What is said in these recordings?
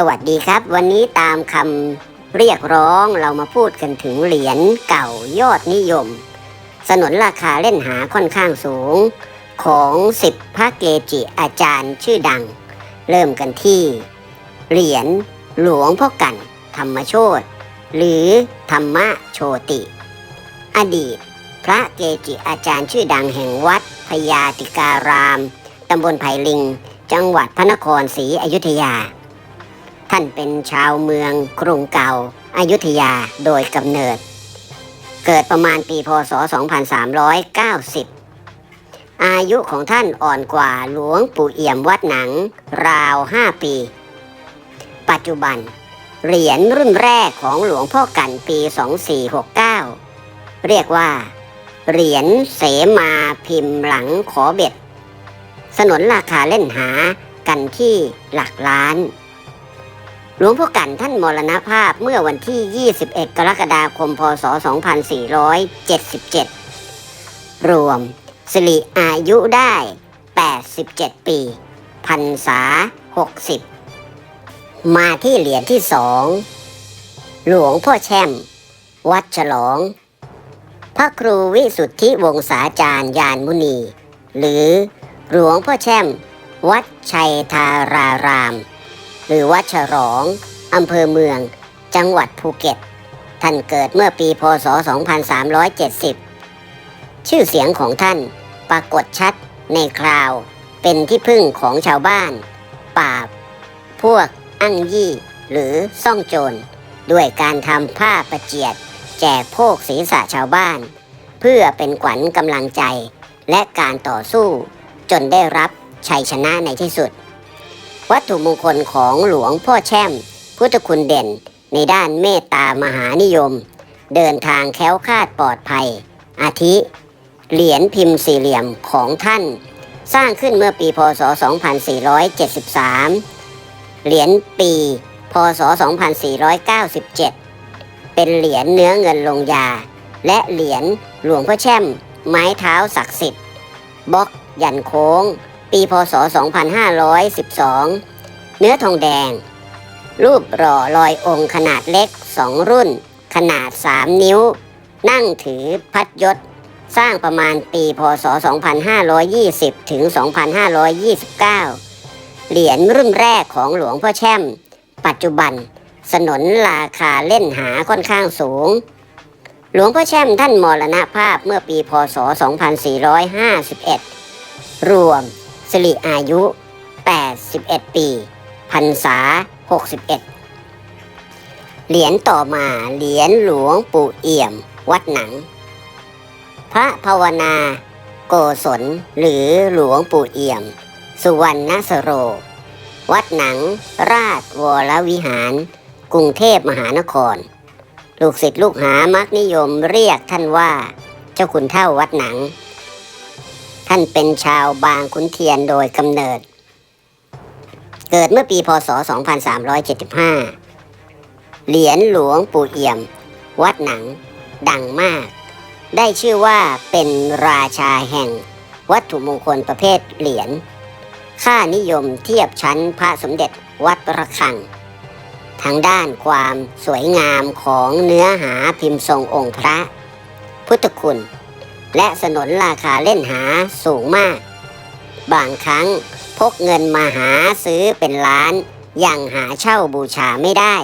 สวัสดีครับ วันนี้ตามคำเรียกร้องเรามาพูดกันถึงเหรียญเก่ายอดนิยม สนนราคาเล่นหาค่อนข้างสูง ของสิบพระเกจิอาจารย์ชื่อดัง เริ่มกันที่ เหรียญหลวงพ่อกัน ธรรมโชตหรือธรรมโชติ อดีต พระเกจิอาจารย์ชื่อดังแห่งวัดพญาติการามตำบลไผ่ลิง จังหวัดพระนครศรีอยุธยา ท่านเป็นชาวเมืองกรุงเก่าอายุทยาโดยกำเนิด เกิดประมาณปีพศ 2390 อายุของท่านอ่อนกว่าหลวงปู่เอี่ยมวัดหนัง ราว 5 ปี ปัจจุบัน เหรียญรุ่นแรกของหลวงพ่อกันปี 2469 เรียกว่า เหรียญเสมาพิมพ์หลังขอเบ็ด สนนราคาเล่นหากันที่หลักล้าน หลวงพ่อกันท่านมรณภาพเมื่อวันที่ 21 กรกฎาคม พศ 2477 รวมสิริอายุได้ 87 ปีพรรษา 60 มาที่เหรียญที่สอง หลวงพ่อแช่ม วัดฉลอง พระครูวิสุทธิวงศาจารย์ยานมุนี หรือหลวงพ่อแช่ม วัดชัยธาราราม หรือวัดฉลอง อำเภอเมือง จังหวัดภูเก็ต ท่านเกิดเมื่อปีพศ 2370 ชื่อเสียงของท่านปรากฏชัดในคราว เป็นที่พึ่งของชาวบ้านป่าบ พวกอั้งยี่ หรือซ่องโจร ด้วยการทำผ้าประเจียด แจกโภคศีรษะชาวบ้าน เพื่อเป็นขวัญกำลังใจ และการต่อสู้ จนได้รับชัยชนะในที่สุด วัตถุมงคลของหลวงพ่อแช่ม พุทธคุณเด่น ในด้านเมตตามหานิยม เดินทางแค้วคาดปลอดภัย อาทิ เหรียญพิมพ์สี่เหลี่ยมของท่าน สร้างขึ้นเมื่อปีพศ 2473 เหรียญปีพศ 2497 เป็นเหรียญเนื้อเงินลงยา และเหรียญหลวงพ่อแช่ม ไม้เท้าศักดิ์สิทธิ์บล็อกยันโค้ง ปีพศ 2512 เนื้อทองแดง รูปหล่อลอยองค์ขนาดเล็ก 2 รุ่น ขนาด 3 นิ้ว นั่งถือพัดยศ สร้างประมาณปีพศ 2520 ถึง 2529 เหรียญรุ่นแรกของหลวงพ่อแช่ม ปัจจุบันสนนราคาเล่นหาค่อนข้างสูง หลวงพ่อแช่มท่านมรณภาพเมื่อปีพศ 2451 รวม สิริอายุ 81 ปี พรรษา 61 เหรียญต่อมาเหรียญหลวงปู่เอี่ยม วัดหนัง พระภาวนา โกศลหรือหลวงปู่เอี่ยม สุวรรณสโร วัดหนัง ราชวรวิหาร กรุงเทพมหานคร ลูกศิษย์ลูกหามักนิยมเรียกท่านว่า เจ้าคุณเท่าวัดหนัง ท่านเป็นชาวบางขุนเทียนโดยกำเนิด เกิดเมื่อปีพศ 2375 เหรียญหลวงปู่เอี่ยม วัดหนัง ดังมาก ได้ชื่อว่าเป็นราชาแห่งวัตถุมงคลประเภทเหรียญ ค่านิยมเทียบชั้นพระสมเด็จวัดระฆัง ทางด้านความสวยงามของเนื้อหาพิมพ์ทรงองค์พระ พุทธคุณ และสนนราคาเล่นหาสูงมาก บางครั้งพกเงินมาหาซื้อเป็นล้านยังหาเช่าบูชาไม่ได้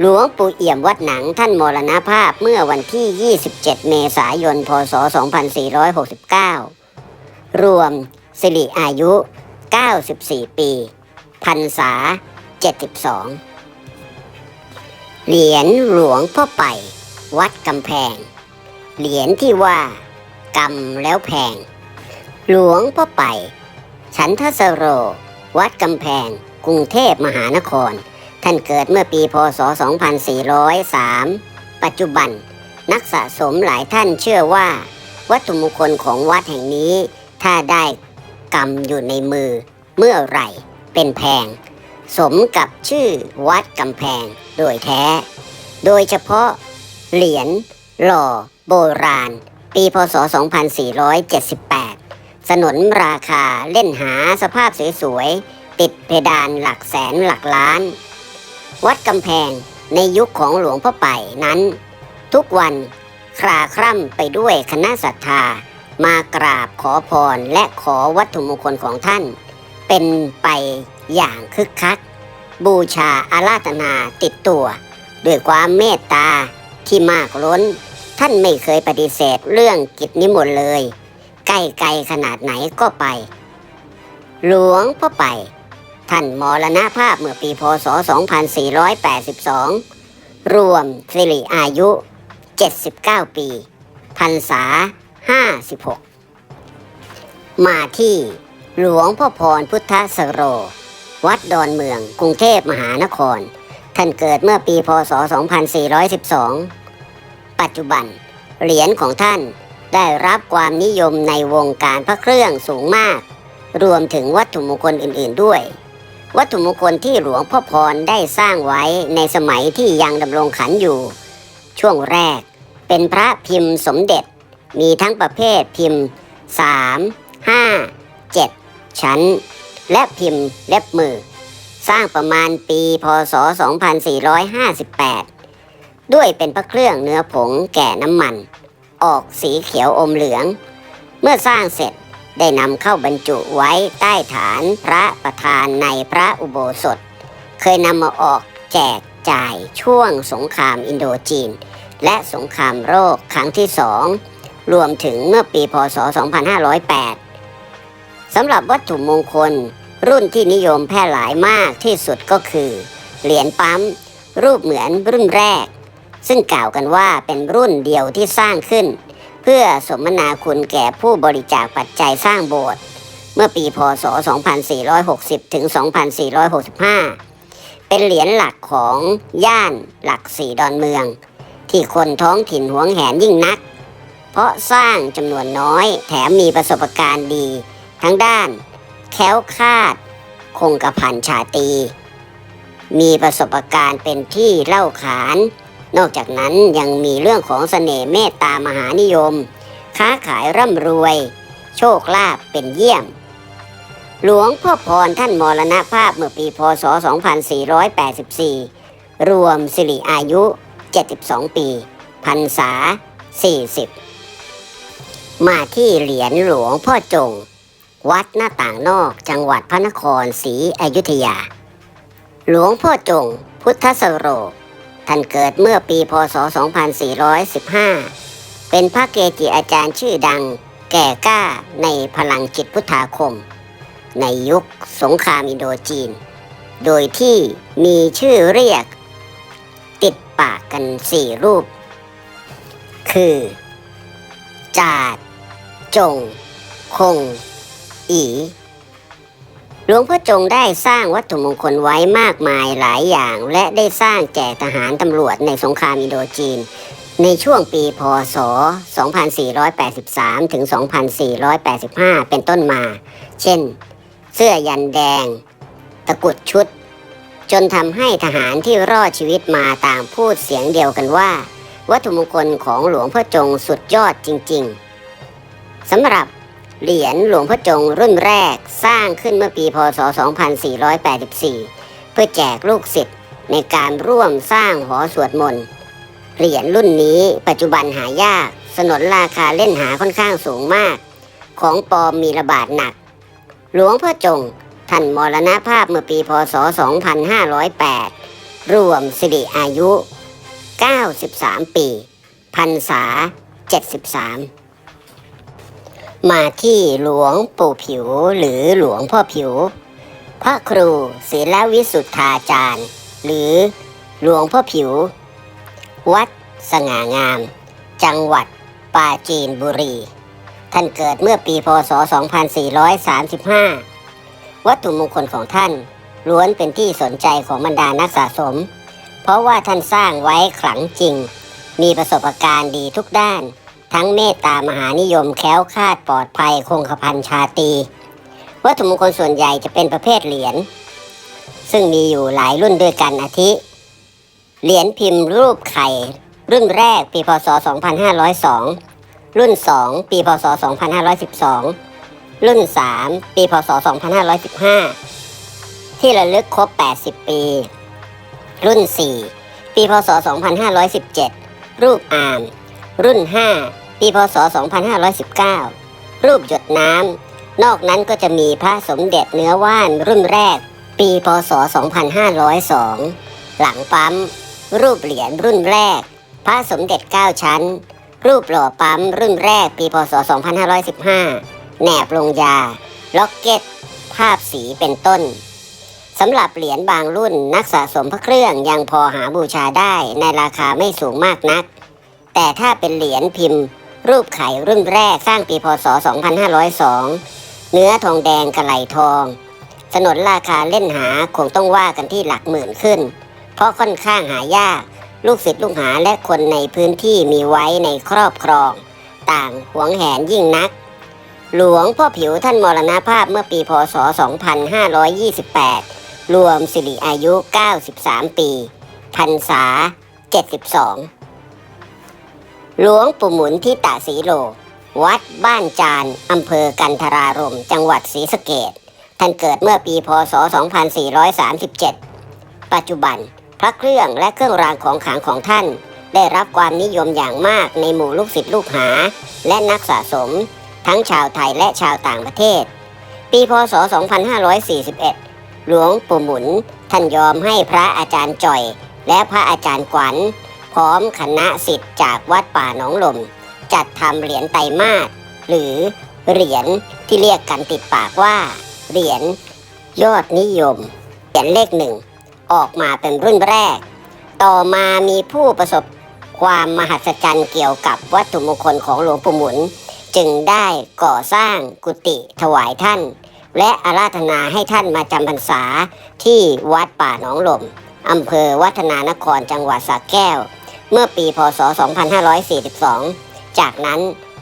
หลวงปู่เอี่ยมวัดหนังท่านมรณภาพเมื่อวันที่ 27 เมษายน พศ 2469 รวมสิริอายุ 94 ปีพรรษา 72 เหรียญหลวงพ่อไป วัดกำแพง เหรียญที่ว่ากำแล้วแพง หลวงพ่อไป ฉันทสโร วัดกำแพง กรุงเทพมหานคร ท่านเกิดเมื่อปีพศ 2403 ปัจจุบัน นักสะสมหลายท่านเชื่อว่า วัตถุมงคลของวัดแห่งนี้ ถ้าได้กำอยู่ในมือ เมื่อไหร่เป็นแพง สมกับชื่อวัดกำแพงโดยแท้ โดยเฉพาะเหรียญ หล่อ โบราณ ปีพศ 2478 สนนราคาเล่นหาสภาพสวยๆ ติดเพดานหลักแสนหลักล้าน วัดกำแพงในยุคของหลวงพ่อไปนั้น ทุกวันคราคร่ำไปด้วยคณะศรัทธามากราบขอพรและขอวัตถุมงคลของท่าน เป็นไปอย่างคึกคัก บูชาอาราธนาติดตัว ด้วยความเมตตาที่มากล้น ท่านไม่เคยปฏิเสธเรื่องกิจนิมนต์เลย ใกล้ไกลขนาดไหนก็ไป หลวงพ่อไป ท่านมรณภาพเมื่อปีพศ 2482 รวมสิริอายุ 79 ปีพรรษา 56 มาที่หลวงพ่อพรพุทธสโร วัดดอนเมืองกรุงเทพมหานคร ท่านเกิดเมื่อปีพศ 2412 ปัจจุบัน เหรียญของท่านได้รับความนิยมในวงการพระเครื่องสูงมาก รวมถึงวัตถุมงคลอื่น ๆด้วย วัตถุมงคลที่หลวงพ่อพรได้สร้างไว้ในสมัยที่ยังดำรงขันอยู่ ช่วงแรกเป็นพระพิมพ์สมเด็จ มีทั้งประเภทพิมพ์ 3 5 7 ชั้น และพิมพ์เล็บมือ สร้างประมาณปีพศ 2458 ด้วยเป็นพระเครื่องเนื้อผงแก่น้ำมัน ออกสีเขียวอมเหลือง เมื่อสร้างเสร็จได้นำเข้าบรรจุไว้ใต้ฐานพระประธานในพระอุโบสถ เคยนำมาออกแจกจ่ายช่วงสงครามอินโดจีน และสงครามโรคครั้งที่สองรวมถึงเมื่อปีพศ 2508 สำหรับวัตถุมงคล รุ่นที่นิยมแพร่หลายมากที่สุดก็คือ เหรียญปั๊ม รูปเหมือนรุ่นแรก ซึ่งกล่าวกันว่าเป็นรุ่นเดียวที่สร้างขึ้น เพื่อสมนาคุณแก่ผู้บริจาคปัจจัยสร้างโบสถ์เมื่อปีพศ 2460 ถึง 2465 เป็นเหรียญหลักของย่านหลักสี่ดอนเมือง ที่คนท้องถิ่นหวงแหนยิ่งนัก เพราะสร้างจำนวนน้อยแถมมีประสบการณ์ดี ทั้งด้าน แค้วคาด คงกระพันชาตี มีประสบการณ์เป็นที่เล่าขาน นอกจากนั้นยังมีเรื่องของเสน่ห์เมตตามหานิยม ค้าขายร่ำรวย โชคลาภเป็นเยี่ยม หลวงพ่อพรท่านมรณภาพเมื่อปีพศ 2484 รวมสิริอายุ 72 ปีพรรษา 40 มาที่เหรียญหลวงพ่อจง วัดหน้าต่างนอกจังหวัดพระนครศรีอยุธยา หลวงพ่อจง พุทธสโร ท่านเกิดเมื่อปีพศ 2415 เป็นพระเกจิอาจารย์ชื่อดังแก่กล้าในพลังจิตพุทธาคม ในยุคสงครามอินโดจีน โดยที่มีชื่อเรียก ติดปากกันสี่รูป คือ จาด จง คง อี หลวงพ่อจงได้สร้างวัตถุมงคลไว้มากมายหลายอย่าง และได้สร้างแจกทหารตำรวจในสงครามอินโดจีน ในช่วงปีพศ 2483 ถึง 2485 เป็นต้นมา เช่น เสื้อยันแดง ตะกุดชุด จนทำให้ทหารที่รอดชีวิตมาต่างพูดเสียงเดียวกันว่า วัตถุมงคลของหลวงพ่อจงสุดยอดจริง ๆสำหรับ เหรียญหลวงพ่อจงรุ่นแรกสร้างขึ้นเมื่อปีพศ 2484 เพื่อแจกลูกศิษย์ในการร่วมสร้างหอสวดมนต์เหรียญรุ่นนี้ปัจจุบันหายาก สนนราคาเล่นหาค่อนข้างสูงมาก ของปลอมมีระบาดหนัก หลวงพ่อจงท่านมรณภาพเมื่อปีพศ 2508 รวมสิริอายุ 93 ปีพรรษา 73 มาที่หลวงปู่ผิวหรือหลวงพ่อผิว พระครูศิลวิสุทธาจารย์ หรือหลวงพ่อผิว วัดสง่างาม จังหวัดปราจีนบุรี ท่านเกิดเมื่อปีพศ 2435 วัตถุมงคลของท่านล้วนเป็นที่สนใจของบรรดานักสะสม เพราะว่าท่านสร้างไว้ขลังจริง มีประสบการณ์ดีทุกด้าน ทั้งเมตตามหานิยมแคล้วคลาดปลอดภัยคงกระพันชาตีวัตถุมงคลส่วนใหญ่จะเป็นประเภทเหรียญซึ่งมีอยู่หลายรุ่นด้วยกันอาทิ เหรียญพิมพ์รูปไข่ รุ่นแรกปีพศ 2502 รุ่น 2 ปีพศ 2512 รุ่น 3 ปีพศ 2515 ที่ระลึกครบ 80 ปี รุ่น 4 ปีพศ 2517 รูปอาม รุ่น 5 ปีพศ 2519 รูปหยดน้ำ นอกนั้นก็จะมีพระสมเด็จเนื้อว่านรุ่นแรก ปีพศ 2502 หลังปั๊ม รูปเหรียญรุ่นแรก พระสมเด็จ 9 ชั้น รูปหล่อปั๊มรุ่นแรก ปีพศ 2515 แหนบลงยา ล็อกเก็ต ภาพสีเป็นต้นสำหรับเหรียญบางรุ่นนักสะสมพระเครื่องยังพอหาบูชาได้ในราคาไม่สูงมากนัก แต่ถ้าเป็นเหรียญพิมพ์ รูปไข่รุ่นแรกสร้างปีพศ 2502 เนื้อทองแดงกระไหลทองสนนราคาเล่นหาคงต้องว่ากันที่หลักหมื่นขึ้น เพราะค่อนข้างหายาก ลูกศิษย์ลูกหาและคนในพื้นที่มีไว้ในครอบครอง ต่างหวงแหนยิ่งนัก หลวงพ่อผิวท่านมรณภาพเมื่อปีพศ 2528 รวมสิริอายุ 93 ปีพรรษา 72 หลวงปู่หมุนทิตาสีโล วัดบ้านจานอำเภอกันทรารมจังหวัดศรีสะเกดท่านเกิดเมื่อปีพศ 2437 ปัจจุบันพระเครื่องและเครื่องรางของขลังของท่าน ได้รับความนิยมอย่างมากในหมู่ลูกศิษย์ลูกหา และนักสะสม ทั้งชาวไทยและชาวต่างประเทศ ปีพศ 2541 หลวงปู่หมุนท่านยอมให้พระอาจารย์จ่อย และพระอาจารย์กวัน พร้อมคณะสิทธิ์จากวัดป่าหนองลม จัดทำเหรียญไตรมาสหรือเหรียญที่เรียกกันติดปากว่า เหรียญยอดนิยม เหรียญเลขหนึ่งออกมาเป็นรุ่นแรก ต่อมามีผู้ประสบความมหัศจรรย์เกี่ยวกับวัตถุมงคลของหลวงปู่หมุน จึงได้ก่อสร้างกุฏิถวายท่าน และอาราธนาให้ท่านมาจำพรรษาที่วัดป่าหนองลมอำเภอวัฒนานครจังหวัดสระแก้ว เมื่อปีพศ 2542 จากนั้น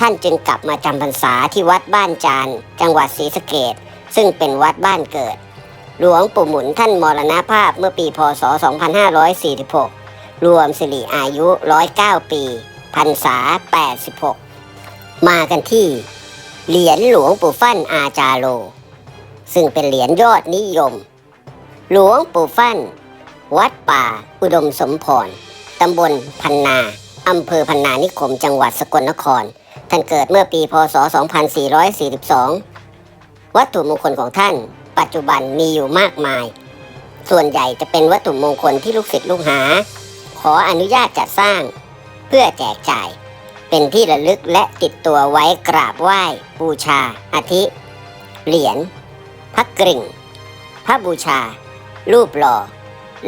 ท่านจึงกลับมาจำพรรษาที่วัดบ้านจาน จังหวัดศรีสะเกดซึ่งเป็นวัดบ้านเกิด หลวงปู่หมุนท่านมรณภาพเมื่อปีพศ 2546 รวมสิริอายุ 109 ปีพรรษา 86 มากันที่ เหรียญหลวงปู่ฟั่นอาจาโล ซึ่งเป็นเหรียญยอดนิยม หลวงปู่ฟั่น วัดป่าอุดมสมพร ตำบลพันนาอำเภอพันนานิคม จังหวัดสกลนคร ท่านเกิดเมื่อปีพศ 2442 วัตถุมงคลของท่าน ปัจจุบันมีอยู่มากมาย ส่วนใหญ่จะเป็นวัตถุมงคลที่ลูกศิษย์ลูกหา ขออนุญาตจัดสร้าง เพื่อแจกจ่าย เป็นที่ระลึกและติดตัวไว้กราบไหว้บูชา อาทิ เหรียญพระกริ่ง พระบูชา รูปหล่อ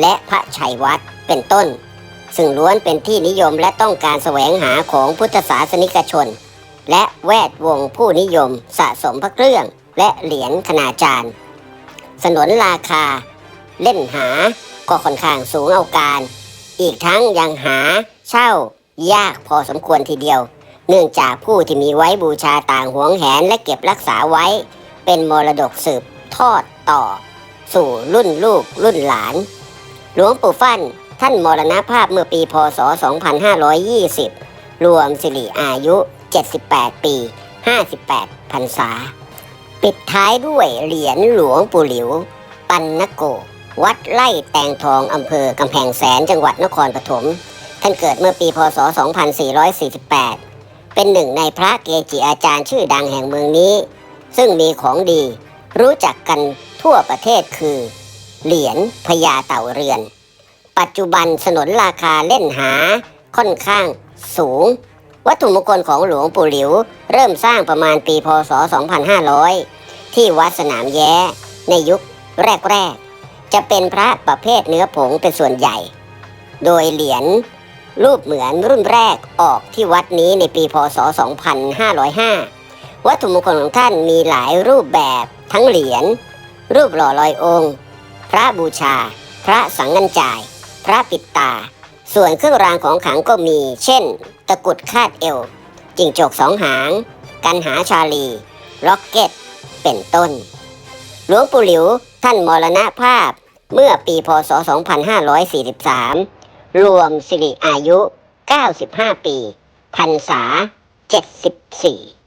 และพระชัยวัดเป็นต้น ซึ่งล้วนเป็นที่นิยมและต้องการแสวงหาของพุทธศาสนิกชน และแวดวงผู้นิยมสะสมพระเครื่องและเหรียญคณาจารย์ สนนราคา เล่นหาก็ค่อนข้างสูงเอาการ อีกทั้งยังหาเช่ายากพอสมควรทีเดียว เนื่องจากผู้ที่มีไว้บูชาต่างหวงแหนและเก็บรักษาไว้ เป็นมรดกสืบทอดต่อ สู่รุ่นลูกรุ่นหลาน หลวงปู่ฟั่น ท่านมรณภาพเมื่อปีพศ 2520 รวมสิริอายุ 78 ปี 58 พรรษา ปิดท้ายด้วยเหรียญหลวงปู่หลิว ปันนโก วัดไร่แตงทองอำเภอกำแพงแสนจังหวัดนครปฐม ท่านเกิดเมื่อปีพศ 2448 เป็นหนึ่งในพระเกจิอาจารย์ชื่อดังแห่งเมืองนี้ ซึ่งมีของดี รู้จักกันทั่วประเทศคือ เหรียญพญาเต่าเรือน ปัจจุบันสนนราคาเล่นหาค่อนข้างสูง วัตถุมงคลของหลวงปู่หลิว เริ่มสร้างประมาณปีพศ 2500 ที่วัดสนามแย้ ในยุคแรก ๆ จะเป็นพระประเภทเนื้อผงเป็นส่วนใหญ่ โดยเหรียญรูปเหมือนรุ่นแรกออกที่วัดนี้ในปีพศ 2505 วัตถุมงคลของท่านมีหลายรูปแบบทั้งเหรียญรูปหล่อลอยองค์ พระบูชา พระสังงันจ่าย พระปิดตา ส่วนเครื่องรางของขลังก็มี เช่น ตะกุดคาดเอวจิงจกสองหาง กันหาชาลีล็อกเก็ต เป็นต้น หลวงปู่หลิวท่านมรณภาพเมื่อปีพศ 2543 รวมสิริอายุ 95 ปีพรรษา 74